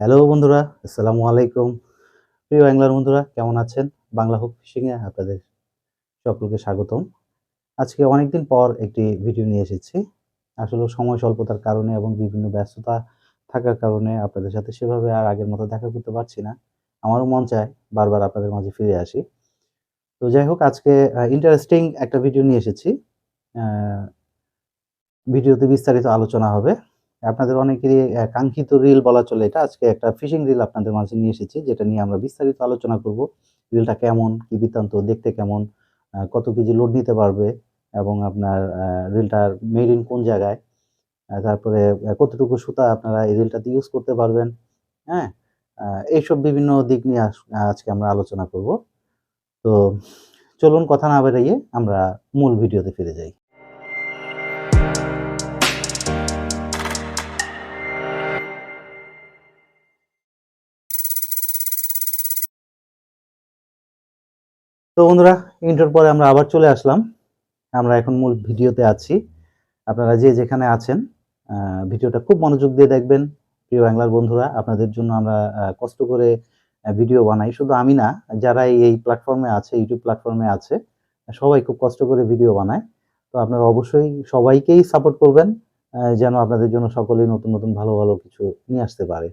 Hello বন্ধুরা, আসসালামু আলাইকুম। প্রিয় বাংলার বন্ধুরা, কেমন আছেন? বাংলা হুক ফিশিংয়ে আপনাদের সকলকে স্বাগতম। আজকে অনেকদিন পর একটি ভিডিও নিয়ে এসেছি। আসলে সময় স্বল্পতার কারণে এবং বিভিন্ন ব্যস্ততা থাকার কারণে আপনাদের সাথে সেভাবে আর আগের মতো দেখা করতে পারছি না। আমারও মন চায় বারবার আপনাদের মাঝে ফিরে আসি। তো যাই হোক, আজকে ইন্টারেস্টিং একটা ভিডিও নিয়ে এসেছি। ভিডিওতে বিস্তারিত আলোচনা হবে। আপনাদের অনেকেরই কাঙ্ক্ষিত রিল বলা চলে এটা। আজকে একটা ফিশিং রিল আপনাদের মাঝে নিয়ে এসেছি, যেটা নিয়ে আমরা বিস্তারিত আলোচনা করব। রিলটা কেমন, কি বৃত্তান্ত, দেখতে কেমন কত কেজি লোড নিতে পারবে এবং আপনার রিলটার মেড ইন কোন জায়গায় তারপরে কতটুকু সুতা আপনারা এই রিলটাতে ইউজ করতে পারবেন হ্যাঁ? এইসব বিভিন্ন দিক নিয়ে আজ- আজকে আমরা আলোচনা করব। তো চলুন কথা না বেরিয়ে আমরা মূল ভিডিওতে ফিরে যাই। তো বন্ধুরা ইন্টার পরে আমরা আবার চলে আসলাম। আমরা এখন মূল ভিডিওতে আছি। আপনারা যে যেখানে আছেন ভিডিওটা খুব মনোযোগ দিয়ে দেখবেন। প্রিয় বাংলার বন্ধুরা আপনাদের জন্য আমরা কষ্ট করে ভিডিও বানাই। শুধু আমি না যারা এই প্ল্যাটফর্মে আছে ইউটিউব প্ল্যাটফর্মে আছে সবাই খুব কষ্ট করে ভিডিও বানায়। তো আপনারা অবশ্যই সবাইকেই সাপোর্ট করবেন যেন আপনাদের জন্য সকলেই নতুন নতুন ভালো ভালো কিছু নিয়ে আসতে পারে।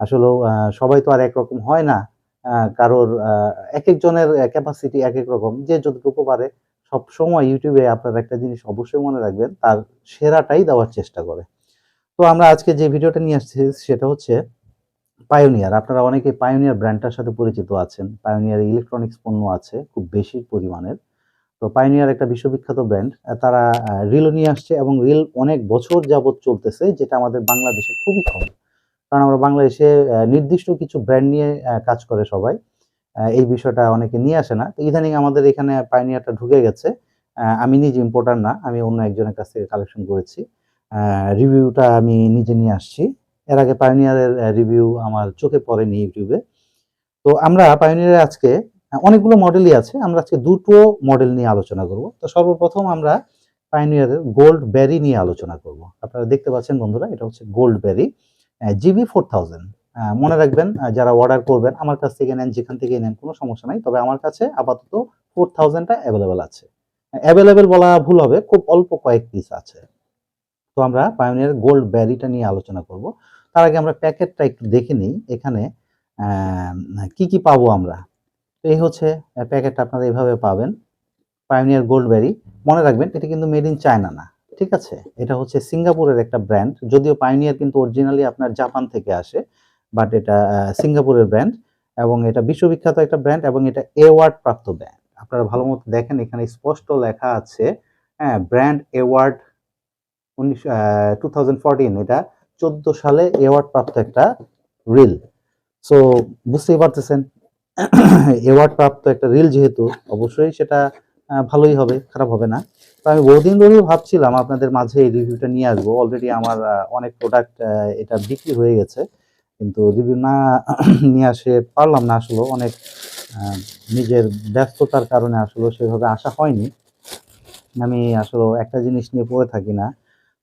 আসলেও আহ, সবাই তো আর একরকম হয় না কারোর এক একজনের ক্যাপাসিটি এক এক রকম। যে যতটুকু পারে সব সময় ইউটিউবে আপনারা একটা জিনিস অবশ্যই মনে রাখবেন, তার সেরাটাই দেওয়ার চেষ্টা করে। তো আমরা আজকে যে ভিডিওটা নিয়ে আসছি, সেটা হচ্ছে পায়োনিয়ার আপনারা অনেকে পায়োনিয়ার ব্র্যান্ডটার সাথে পরিচিত আছেন। পায়োনিয়ার ইলেকট্রনিক্স পণ্য আছে, খুব বেশি পরিমাণের। তো পায়োনিয়ার একটা বিশ্ববিখ্যাত ব্র্যান্ড তারা রিলও নিয়ে আসছে এবং রিল অনেক বছর যাবত চলতেছে, যেটা আমাদের বাংলাদেশে খুবই কম। কারণ আমরা বাংলাদেশে নির্দিষ্ট কিছু ব্র্যান্ড নিয়ে কাজ করে সবাই। এই বিষয়টা অনেকে নিয়ে আসে না। তো ইদানিং আমাদের এখানে পাইনিয়ারটা ঢুকে গেছে। আমি নিজে ইম্পোর্টার না, আমি অন্য একজনের কাছ থেকে কালেকশন করেছি। রিভিউটা আমি নিজে নিয়ে আসছি। এর আগে পাইনিয়ারের রিভিউ আমার চোখে পড়েনি ইউটিউবে তো আমরা পাইনিয়ারের আজকে অনেকগুলো মডেলই আছে। আমরা আজকে দুটো মডেল নিয়ে আলোচনা করব। তো সর্বপ্রথম আমরা পাইনিয়ারের গোল্ড বেরি নিয়ে আলোচনা করব। আপনারা দেখতে পাচ্ছেন বন্ধুরা, এটা হচ্ছে gold berry GB four thousand মনে রাখবেন যারা অর্ডার করবেন, আমার কাছ থেকে নেন, যেখান থেকে নেন, কোনো সমস্যা নাই। তবে আমার কাছে আপাতত ফোর থাউজেন্ডটা অ্যাভেলেবেল আছে। অ্যাভেলেবেল বলা ভুল হবে, খুব অল্প কয়েক পিস আছে। তো আমরা পায়োনিয়ার গোল্ড ব্যারিটা নিয়ে আলোচনা করব। তার আগে আমরা প্যাকেটটা একটু দেখে নিই, এখানে কি কি পাবো আমরা। এই হচ্ছে প্যাকেটটা আপনারা এইভাবে পাবেন পায়োনিয়ার গোল্ড ব্যারি মনে রাখবেন, এটা কিন্তু মেড ইন চায়না না। ঠিক আছে? এটা হচ্ছে সিঙ্গাপুরের একটা ব্র্যান্ড যদিও পাইনিয়ার কিন্তু অরিজিনালি আপনার জাপান থেকে আসে বাট এটা সিঙ্গাপুরের ব্র্যান্ড এবং এটা বিশ্ববিখ্যাত একটা ব্র্যান্ড এবং এটা অ্যাওয়ার্ড প্রাপ্ত ব্র্যান্ড আপনারা ভালো মতো দেখেন, এখানে স্পষ্ট লেখা আছে হ্যাঁ ব্র্যান্ড অ্যাওয়ার্ড উনিশ টু এটা চোদ্দ সালে অ্যাওয়ার্ড প্রাপ্ত একটা রিল সো বুঝতেই পারতেছেন অ্যাওয়ার্ড প্রাপ্ত একটা রিল যেহেতু, অবশ্যই সেটা ভালোই হবে, খারাপ হবে না। তো আমি বহুদিন ধরেই ভাবছিলাম আপনাদের মাঝে এই রিভিউটা নিয়ে আসব। অলরেডি আমার অনেক প্রোডাক্ট এটা বিক্রি হয়ে গেছে। কিন্তু রিভিউ না নিয়ে আসে পারলাম না আসলে অনেক নিজের ব্যস্ততার কারণে আসলে সেভাবে আসা হয়নি। আমি আসলে একটা জিনিস নিয়ে পড়ে থাকি না।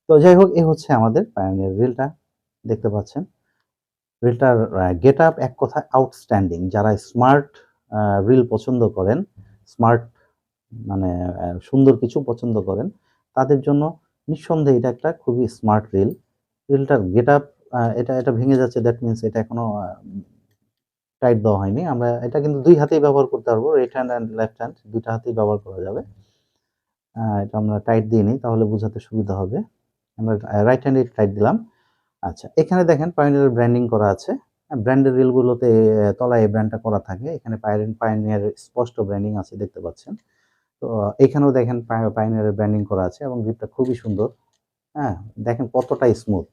তো যাই হোক, এ হচ্ছে আমাদের পায়োনিয়ার রিলটা দেখতে পাচ্ছেন। রিলটার গেট আপ এক কথায় আউটস্ট্যান্ডিং যারা স্মার্ট রিল পছন্দ করেন স্মার্ট মানে সুন্দর কিছু পছন্দ করেন, তাদের জন্য নিঃসন্দেহে এটা একটা খুবই স্মার্ট রিল রিলটার গেট আপ এটা এটা ভেঙে যাচ্ছে দ্যাট মিনস এটা এখনও টাইট দেওয়া হয়নি। আমরা, এটা কিন্তু দুই হাতেই ব্যবহার করতে পারব right hand and left hand দুইটা হাতেই ব্যবহার করা যাবে। এটা আমরা টাইট দিয়ে নিই, তাহলে বোঝাতে সুবিধা হবে। আমরা রাইট হ্যান্ডে টাইট দিলাম। আচ্ছা এখানে দেখেন পায়োনিয়ার ব্র্যান্ডিং করা আছে। ব্র্যান্ডের রিলগুলোতে তলায় এই ব্র্যান্ডটা করা থাকে। এখানে পায়োনিয়ার স্পষ্ট ব্র্যান্ডিং আছে, দেখতে পাচ্ছেন। তো, এখানেও দেখেন পায়োনিয়ারের ব্র্যান্ডিং করা আছে এবং গ্রিপটা খুবই সুন্দর। হ্যাঁ দেখেন কতটা স্মুথ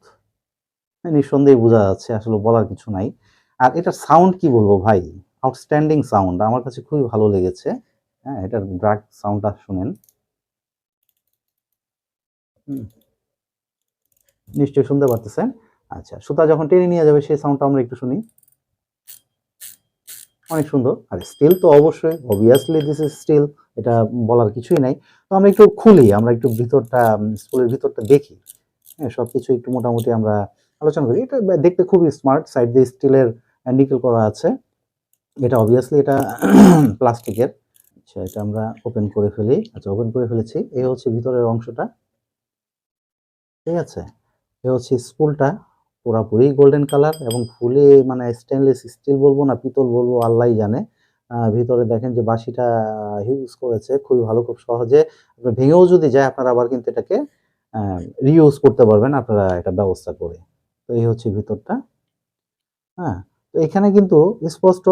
নিঃসন্দেহে বোঝা যাচ্ছে, আসলে বলার কিছু নাই। আর এটার সাউন্ড কি বলব ভাই? আউটস্ট্যান্ডিং সাউন্ড আমার কাছে খুবই ভালো লেগেছে। হ্যাঁ এটার ড্রাগ সাউন্ডটা শুনেন। নিশ্চয়ই শুনতে পারতেছেন। আচ্ছা সুতা যখন টেনে নিয়ে যাবে, সেই সাউন্ডটা আমরা একটু শুনি। অনেক সুন্দর। আর স্টিল তো অবশ্যই অবভিয়াসলি দিস ইজ স্টিল এটা বলার কিছুই নাই। তো আমরা একটু খুলি, আমরা একটু ভিতরটা স্কুলের ভিতরটা দেখি। হ্যাঁ সব কিছু একটু মোটামুটি আমরা আলোচনা করি। এটা দেখতে খুবই স্মার্ট সাইড দিয়ে স্টিলের নিকেল করা আছে। এটা অবভিয়াসলি এটা প্লাস্টিকের। আচ্ছা এটা আমরা ওপেন করে ফেলি। আচ্ছা ওপেন করে ফেলেছি। এই হচ্ছে ভিতরের অংশটা। ঠিক আছে? এ হচ্ছে স্পুলটা পুরাপুরি গোল্ডেন কালার এবং ফুলে মানে স্টেনলেস স্টিল বলব না, পিতল বলব আল্লাহ জানে। ভিতরে দেখেন যে বাঁশিটা ইউজ করেছে, খুবই ভালো, খুব সহজে। আপনার ভেঙেও যদি যায়, আপনারা আবার কিন্তু এটাকে রিইউজ করতে পারবেন, আপনারা এটা ব্যবস্থা করে। তো এই হচ্ছে ভিতরটা। হ্যাঁ তো এখানে কিন্তু স্পষ্ট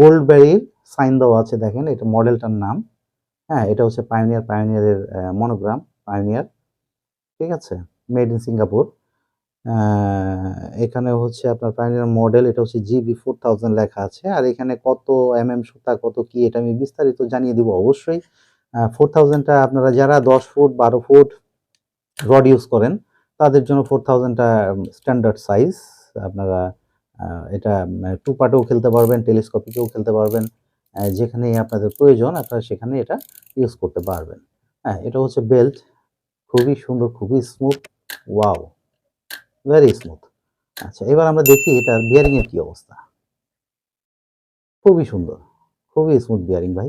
গোল্ড বেরির সাইন দেওয়া আছে, দেখেন, এটা মডেলটার নাম। হ্যাঁ এটা হচ্ছে পায়োনিয়ার পায়োনিয়ারের মনোগ্রাম পায়োনিয়ার ঠিক আছে? মেড ইন সিঙ্গাপুর এখানে হচ্ছে আপনার পায়োনিয়ার মডেল এটা হচ্ছে জিবি ফোর থাউজেন্ড লেখা আছে। আর এখানে কত এম এম সুতা, কত কি, এটা আমি বিস্তারিত জানিয়ে দিব অবশ্যই। ফোর থাউজেন্ডটা আপনারা যারা দশ ফুট, বারো ফুট রড ইউজ করেন, তাদের জন্য ফোর থাউজেন্ডটা স্ট্যান্ডার্ড সাইজ আপনারা এটা টু পার্টেও খেলতে পারবেন টেলিস্কোপিকেও খেলতে পারবেন। যেখানেই আপনাদের প্রয়োজন, আপনারা সেখানে এটা ইউজ করতে পারবেন। হ্যাঁ এটা হচ্ছে বেল্ট খুবই সুন্দর, খুবই স্মুথ ওয়াও ভেরি স্মুথ আচ্ছা এবার আমরা দেখি এটার বিয়ারিং এর কি অবস্থা। খুবই সুন্দর, খুবই স্মুথ বিয়ারিং ভাই।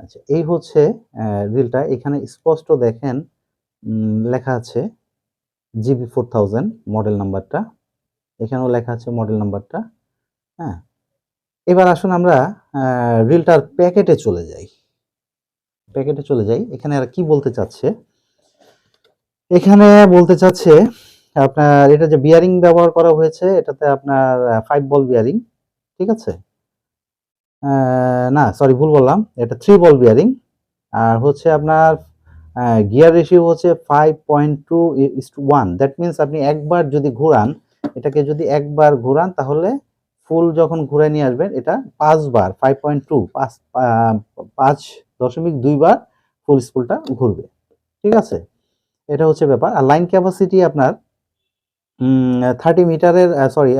আচ্ছা এই হচ্ছে রিলটা এখানে স্পষ্ট দেখেন লেখা আছে জিবি ফোর থাউজেন্ড মডেল নাম্বারটা এখানেও লেখা আছে মডেল নাম্বারটা হ্যাঁ এবার আসুন আমরা রিলটার প্যাকেটে চলে যাই। প্যাকেটে চলে যাই। এখানে আর কি বলতে চাচ্ছে? এখানে বলতে চাচ্ছে আপনার এটা যে বিয়ারিং ব্যবহার করা হয়েছে, এটাতে আপনার ফাইভ বল বিয়ারিং ঠিক আছে? না সরি ভুল বললাম। এটা থ্রি বল বিয়ারিং আর হচ্ছে আপনার গিয়ার রেশিও হচ্ছে five point two is two one that means আপনি একবার যদি ঘোরান, এটাকে যদি একবার ঘোরান, তাহলে ফুল যখন ঘুরে নিয়ে আসবেন, এটা পাঁচবার ফাইভ পয়েন্ট টু পাঁচ পাঁচ দশমিক দুইবার ফুল স্পুলটা ঘুরবে। ঠিক আছে? এটা হচ্ছে ব্যাপার। আর লাইন ক্যাপাসিটি আপনার থার্টি মিটারের sorry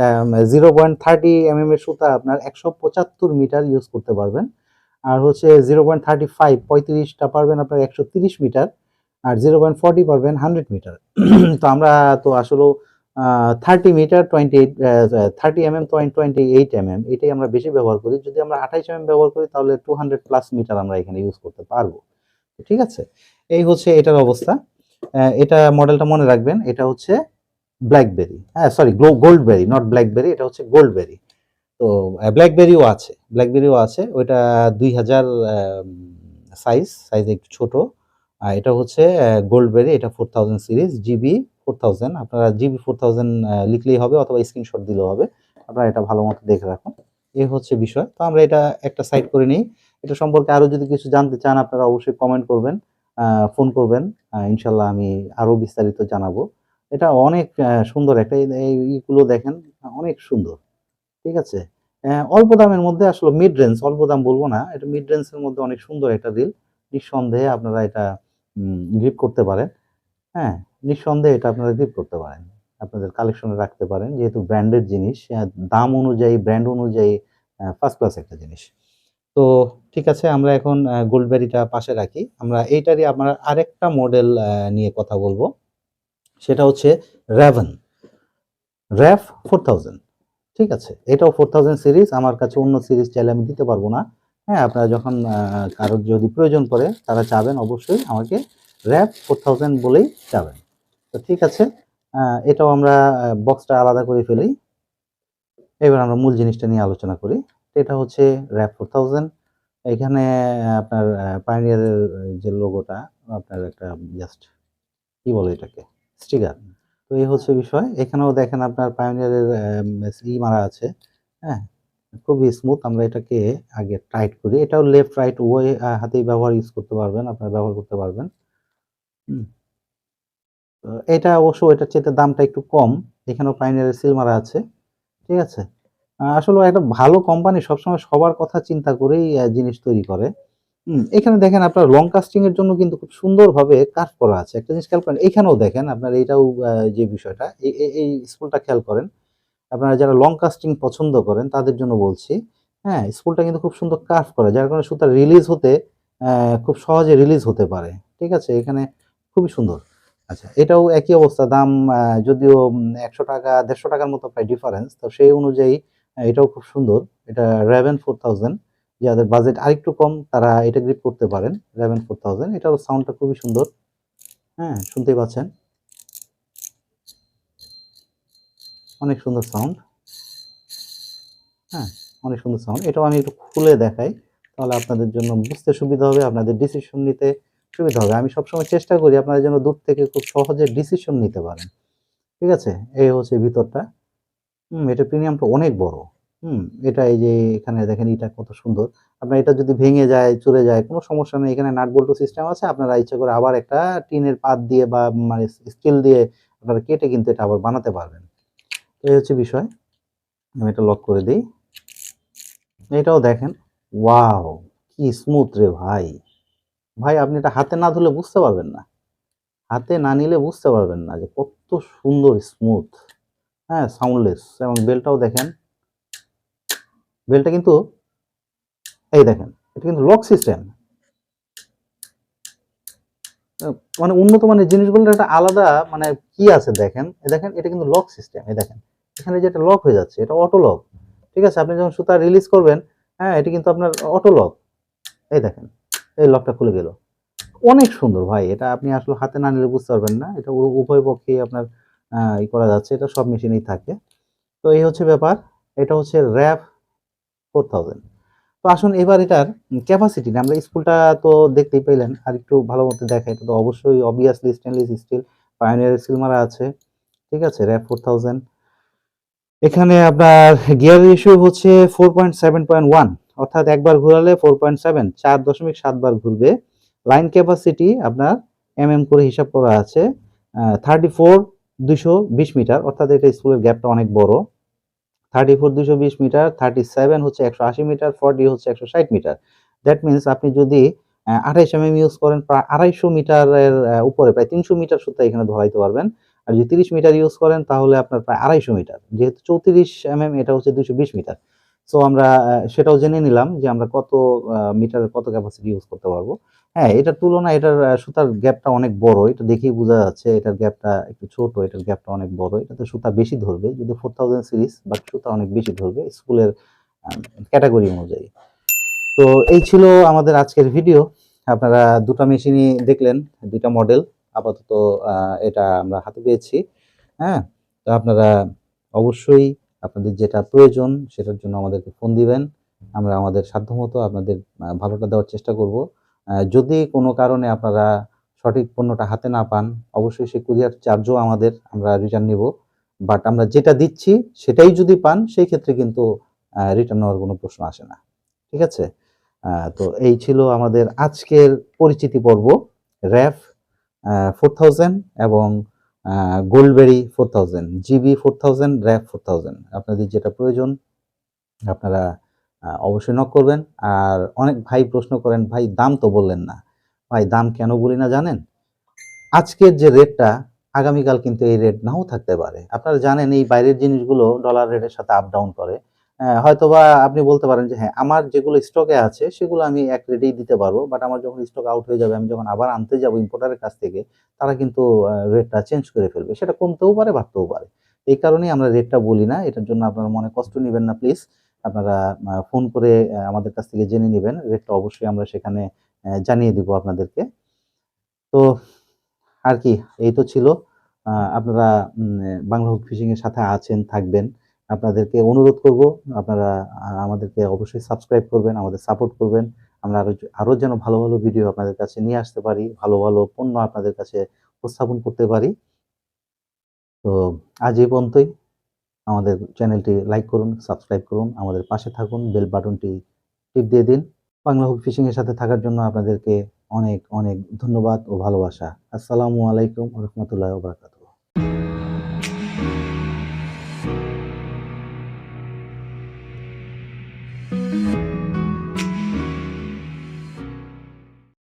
zero point thirty M এর সুতা আপনার একশো পঁচাত্তর মিটার ইউজ করতে পারবেন। আর হচ্ছে জিরো পয়েন্ট থার্টি ফাইভ পঁয়ত্রিশটা পারবেন আপনার একশো তিরিশ মিটার, আর জিরো পয়েন্ট ফর্টি পারবেন হান্ড্রেড মিটার। তো আমরা তো আসলে thirty metre twenty eight thirty M M twenty eight M M এটাই আমরা বেশি ব্যবহার করি। যদি আমরা আঠাইশ এম এম ব্যবহার করি, তাহলে টু হান্ড্রেড প্লাস মিটার আমরা এখানে ইউজ করতে পারব। ঠিক আছে? এই হচ্ছে এটার অবস্থা। এটা মডেলটা মনে রাখবেন, এটা হচ্ছে ব্ল্যাকবেরি হ্যাঁ সরি গোল্ডবেরি নট ব্ল্যাকবেরি এটা হচ্ছে গোল্ডবেরি তো ব্ল্যাকবেরিও আছে ব্ল্যাকবেরিও আছে, ওইটা দুই হাজার সাইজ সাইজ একটু ছোটো। আর এটা হচ্ছে গোল্ডবেরি এটা four thousand series GB four thousand আপনারা জিবি ফোর থাউজেন্ড লিখলেই হবে অথবা স্ক্রিনশট দিলেও হবে। আপনারা এটা ভালো মতো দেখে রাখুন। এ হচ্ছে বিষয়। তো আমরা এটা একটা সাইড করে নিই। এটা সম্পর্কে আরও যদি কিছু জানতে চান, আপনারা অবশ্যই কমেন্ট করবেন ফোন করবেন। ইনশাল্লাহ আমি আরও বিস্তারিত জানাব। এটা অনেক সুন্দর একটা ইগুলো দেখেন, অনেক সুন্দর, ঠিক আছে? অল্প দামের মধ্যে আসলে মিড রেঞ্জ অল্প দাম বলব না, এটা মিড রেঞ্জের মধ্যে অনেক সুন্দর একটা রিল নিঃসন্দেহে আপনারা এটা গ্রিপ করতে পারেন। হ্যাঁ নিঃসন্দেহে এটা আপনারা গ্রিপ করতে পারেন, আপনাদের কালেকশনে রাখতে পারেন, যেহেতু ব্র্যান্ডেড জিনিস দাম অনুযায়ী ব্র্যান্ড অনুযায়ী ফার্স্ট ক্লাস একটা জিনিস। তো ঠিক আছে, আমরা এখন গোল্ডবেরিটা পাশে রাখি। আমরা এইটারই আমরা আরেকটা মডেল নিয়ে কথা বলব। সেটা হচ্ছে র্যাভেন র্যাফ ফোর ঠিক আছে, এটাও ফোর সিরিজ আমার কাছে অন্য সিরিজ চাইলে আমি দিতে পারব না। হ্যাঁ আপনারা যখন কারোর যদি প্রয়োজন পড়ে, তারা চাবেন অবশ্যই আমাকে র্যাপ ফোর থাউজেন্ড বলেই চাবেন। তো ঠিক আছে এটাও আমরা বক্সটা আলাদা করে ফেলি। এবার আমরা মূল জিনিসটা নিয়ে আলোচনা করি। এটা হচ্ছে র্যাপ ফোর এখানে আপনার পাইনিয়ারের যে লোগোটা আপনার একটা জাস্ট কি বলে এটাকে? স্টিকার তো এই হচ্ছে বিষয়। এখানেও দেখেন আপনার পাইনিয়ারের ই মারা আছে। হ্যাঁ খুবই স্মুথ আমরা এটাকে আগে টাইট করি। এটাও লেফট রাইট ওয়ে হাতেই ব্যবহার ইউজ করতে পারবেন, আপনারা ব্যবহার করতে পারবেন। এটা অবশ্য এটার চেয়ে দামটা একটু কম। এখানেও পাইনিয়ারের সিল মারা আছে। ঠিক আছে? আসলে একটা ভালো কোম্পানি সবসময় সবার কথা চিন্তা করেই জিনিস তৈরি করে। এখানে দেখেন আপনার লং কাস্টিং এর জন্য কিন্তু খুব সুন্দরভাবে কাজ করা আছে। একটা জিনিস খেয়াল করেন, এখানেও দেখেন আপনার এইটাও যে বিষয়টা, এই স্কুলটা খেয়াল করেন, আপনারা যারা লং কাস্টিং পছন্দ করেন তাদের জন্য বলছি হ্যাঁ স্কুলটা কিন্তু খুব সুন্দর কার্ভ করে, যার কারণে সুতা রিলিজ হতে খুব সহজে রিলিজ হতে পারে। ঠিক আছে? এখানে খুবই সুন্দর। আচ্ছা এটাও একই অবস্থা, দাম যদিও একশো টাকা, দেড়শো টাকার মতো প্রায় ডিফারেন্স তো সেই অনুযায়ী এটাও খুব সুন্দর। এটা র্যাভেন ফোর থাউজেন্ড যাদের বাজেট আরেকটু কম, তারা এটা গ্রিপ করতে পারেন র্যাভেন ফোর থাউজেন্ড এটার সাউন্ডটা খুবই সুন্দর। হ্যাঁ শুনতেই পাচ্ছেন? অনেক সুন্দর সাউন্ড হ্যাঁ অনেক সুন্দর সাউন্ড এটাও আমি একটু খুলে দেখাই, তাহলে আপনাদের জন্য বুঝতে সুবিধা হবে, আপনাদের ডিসিশন নিতে সুবিধা হবে। আমি সবসময় চেষ্টা করি আপনারা যেন দূর থেকে খুব সহজে ডিসিশন নিতে পারেন। ঠিক আছে? এই হচ্ছে ভিতরটা। হুম, এটা প্রিমিয়ামটা অনেক বড়। হুম, এটা এই যে এখানে দেখেন এটা কত সুন্দর। আপনার এটা যদি ভেঙে যায় চলে যায়, কোনো সমস্যা নেই। এখানে নাট বল্টু সিস্টেম আছে। আপনারা ইচ্ছা করে আবার একটা টিনের পাত দিয়ে বা মানে স্টিল দিয়ে আপনারা কেটে কিন্তু এটা আবার বানাতে পারবেন। তো এই হচ্ছে বিষয়। আমি এটা লক করে দিই। এটাও দেখেন। ওয়াও, কি স্মুথ রে ভাই। ভাই, আপনি এটা হাতে না ধুলে বুঝতে পারবেন না। হাতে না নিলে বুঝতে পারবেন না যে কত সুন্দর স্মুথ হ্যাঁ সাউন্ডলেস এবং বেলটাও দেখেন। বেলটা কিন্তু এই দেখেন, এটা কিন্তু লক সিস্টেম মানে উন্নত মানের জিনিসগুলোর একটা আলাদা মানে কি আছে দেখেন দেখেন এটা কিন্তু লক সিস্টেম এই দেখেন। এখানে যেটা লক হয়ে যাচ্ছে, এটা অটো লক ঠিক আছে, আপনি যখন সুতা রিলিজ করবেন হ্যাঁ এটা কিন্তু আপনার অটো লক এই দেখেন, এই লকটা খুলে গেল। অনেক সুন্দর ভাই, এটা আপনি আসলে হাতে না নিলে বুঝতে পারবেন না। এটা উভয় পক্ষে আপনার ই করা যাচ্ছে, এটা সব মেশিনেই থাকে। তো এই হচ্ছে ব্যাপার, এটা হচ্ছে র্যাপ ফোর তো আসুন, এবার এটার ক্যাপাসিটি আমরা স্কুলটা তো দেখতেই পেলেন, আর একটু ভালো মতো দেখা এটা তো অবশ্যই obviously stainless steel pioneer steel আছে। ঠিক আছে র্যাপ ফোর থাউজেন্ড এখানে আপনার গিয়ার রেশিও হচ্ছে four point seven point one অর্থাৎ একবার ঘোরালে ফোর পয়েন্ট সেভেন চার দশমিক সাতবার ঘুরবে। লাইন ক্যাপাসিটি আপনার এম এম করে হিসাব করা আছে থার্টি ফোর দুশো বিশ মিটার। অর্থাৎ এটা স্কুলের গ্যাপটা অনেক বড়। থার্টি ফোর দুশো বিশ মিটার থার্টি সেভেন হচ্ছে একশো আশি মিটার ফর্টি হচ্ছে একশো ষাট মিটার। দ্যাট মিনস আপনি যদি আঠাইশ এম এম ইউজ করেন, প্রায় আড়াইশো মিটারের উপরে, প্রায় তিনশো মিটার সুতা এখানে ধরাইতে পারবেন। আর যদি তিরিশ মিটার ইউজ করেন, তাহলে আপনার প্রায় আড়াইশো মিটার। যেহেতু চৌত্রিশ এম এটা হচ্ছে দুশো বিশ মিটার। সো আমরা সেটাও জেনে নিলাম যে আমরা কত মিটারের কত ক্যাপাসিটি ইউজ করতে পারব। হ্যাঁ এটার তুলনায় এটার সুতার গ্যাপটা অনেক বড়। এটা দেখেই বোঝা যাচ্ছে এটার গ্যাপটা একটু ছোট, এটার গ্যাপটা অনেক বড়। এটাতে সুতা বেশি ধরবে, যদি ফোর থাউজেন্ড সিরিজ বা সুতা অনেক বেশি ধরবে স্কুলের ক্যাটাগরি অনুযায়ী। তো এই ছিল আমাদের আজকের ভিডিও আপনারা দুটো মেশিনই দেখলেন, দুইটা মডেল আপাতত এটা আমরা হাতে পেয়েছি। হ্যাঁ তো আপনারা অবশ্যই আপনাদের যেটা প্রয়োজন সেটার জন্য আমাদেরকে ফোন দিবেন। আমরা আমাদের সাধ্যমতো আপনাদের ভালোটা দেওয়ার চেষ্টা করব। যদি কোনো কারণে আপনারা সঠিক পণ্যটা হাতে না পান, অবশ্যই সেই কুরিয়ার চার্জও আমাদের, আমরা রিটার্ন নিব। বাট আমরা যেটা দিচ্ছি সেটাই যদি পান, সেই ক্ষেত্রে কিন্তু রিটার্ন নেওয়ার কোনো প্রশ্ন আসে না। ঠিক আছে? তো এই ছিল আমাদের আজকের পরিচিতি পর্ব। র্যাফ ফোর এবং Goldberry four thousand GB four thousand wrap four thousand আপনাদের যেটা প্রয়োজন, আপনারা অবশ্যই নক করবেন। আর অনেক ভাই প্রশ্ন করেন, ভাই, দাম তো বললেন না। ভাই, দাম কেন বলি না জানেন? আজকের যে রেটটা আগামীকাল কিন্তু এই রেট নাও থাকতে পারে। আপনারা জানেন এই বাইরের জিনিসগুলো ডলার রেটের সাথে আপ ডাউন করে। হয়তোবা আপনি বলতে পারেন যে হ্যাঁ আমার যেগুলো স্টকে আছে, সেগুলো আমি এক রেটেই দিতে পারব বাট আমার যখন স্টক আউট হয়ে যাবে, আমি যখন আবার আনতে যাব ইম্পোর্টারের কাছ থেকে, তারা কিন্তু রেটটা চেঞ্জ করে ফেলবে। সেটা কমতেও পারে, বাড়তেও পারে। এই কারণেই আমরা রেটটা বলি না, এটার জন্য আপনারা মনে কষ্ট নেবেন না প্লিজ আপনারা ফোন করে আমাদের কাছ থেকে জেনে নেবেন রেটটা অবশ্যই আমরা সেখানে জানিয়ে দিব আপনাদেরকে। তো, আর কি, এই তো ছিল। আপনারা বাংলা হুক ফিশিং এর সাথে আছেন, থাকবেন। আপনাদেরকে অনুরোধ করব, আপনারা আমাদেরকে অবশ্যই সাবস্ক্রাইব করবেন, আমাদের সাপোর্ট করবেন। আমরা আরও আরও যেন ভালো ভালো ভিডিও আপনাদের কাছে নিয়ে আসতে পারি, ভালো ভালো পণ্য আপনাদের কাছে উপস্থাপন করতে পারি। তো আজ এই পর্যন্তই। আমাদের চ্যানেলটি লাইক করুন সাবস্ক্রাইব করুন, আমাদের পাশে থাকুন বেল বাটনটি টিপ দিয়ে দিন। বাংলা হুক ফিশিং এর সাথে থাকার জন্য আপনাদেরকে অনেক অনেক ধন্যবাদ ও ভালোবাসা। আসসালামু আলাইকুম রহমতুল্লাহ বারাকাতু